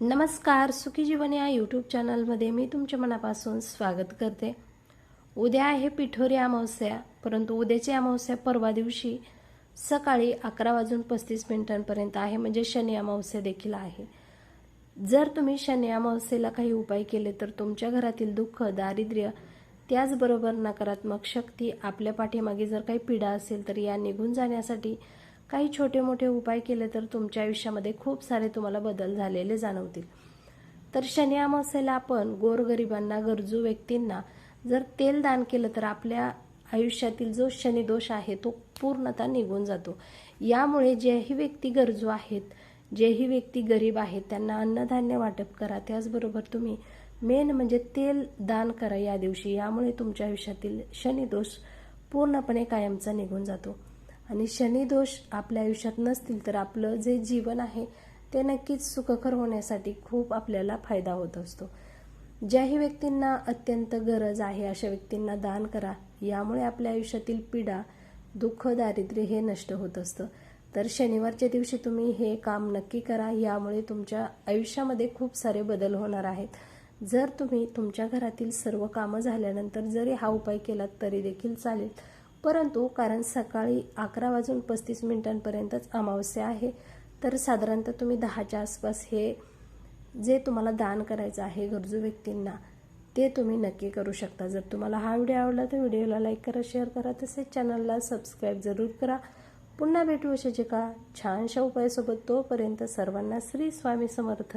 नमस्कार सुखी जीवन या यूट्यूब चॅनलमध्ये मी तुमच्या मनापासून स्वागत करते. उद्या आहे पिठोरी अमावस्या परंतु उद्याची अमावस्या परवा दिवशी सकाळी अकरा वाजून पस्तीस मिनिटांपर्यंत आहे म्हणजे शनी अमावस्या देखील आहे. जर तुम्ही शनी अमावस्येला काही उपाय केले तर तुमच्या घरातील दुःख दारिद्र्य त्याचबरोबर नकारात्मक शक्ती आपल्या पाठीमागे जर काही पीडा असेल तर या निघून जाण्यासाठी काही छोटे मोठे उपाय केले तर तुमच्या आयुष्यामध्ये खूप सारे तुम्हाला बदल झालेले जाणवतील. तर शनी अमावस्येला आपण गोरगरिबांना गरजू व्यक्तींना जर तेल दान केलं तर आपल्या आयुष्यातील जो शनिदोष आहे तो पूर्णतः निघून जातो. यामुळे जेही व्यक्ती गरजू आहेत जेही व्यक्ती गरीब आहेत त्यांना अन्नधान्य वाटप करा. त्याचबरोबर तुम्ही मेन म्हणजे तेल दान करा या दिवशी. यामुळे तुमच्या आयुष्यातील शनिदोष पूर्णपणे कायमचा निघून जातो. आणि शनिदोष आपल्या आयुष्यात नसतील तर आपलं जे जीवन आहे ते नक्कीच सुखकर होण्यासाठी खूप आपल्याला फायदा होत असतो. ज्याही व्यक्तींना अत्यंत गरज आहे अशा व्यक्तींना दान करा. यामुळे आपल्या आयुष्यातील पीडा दुःख दारिद्र्य हे नष्ट होत असतं. तर शनिवारच्या दिवशी तुम्ही हे काम नक्की करा. यामुळे तुमच्या आयुष्यामध्ये खूप सारे बदल होणार आहेत. जर तुम्ही तुमच्या घरातील सर्व कामं झाल्यानंतर जरी हा उपाय केलात तरी देखील चालेल. परंतु कारण सकाळी अकरा वाजून पस्तीस मिनिटांपर्यंतच अमावस्या आहे तर साधारणतः तुम्ही दहाच्या आसपास हे जे तुम्हाला दान करायचं आहे गरजू व्यक्तींना ते तुम्ही नक्की करू शकता. जर तुम्हाला हा व्हिडिओ आवडला तर व्हिडिओला लाईक करा शेअर करा तसेच चॅनलला सबस्क्राईब जरूर करा. पुन्हा भेटू अशाच का छानशा उपायासोबत तोपर्यंत सर्वांना श्री स्वामी समर्थ.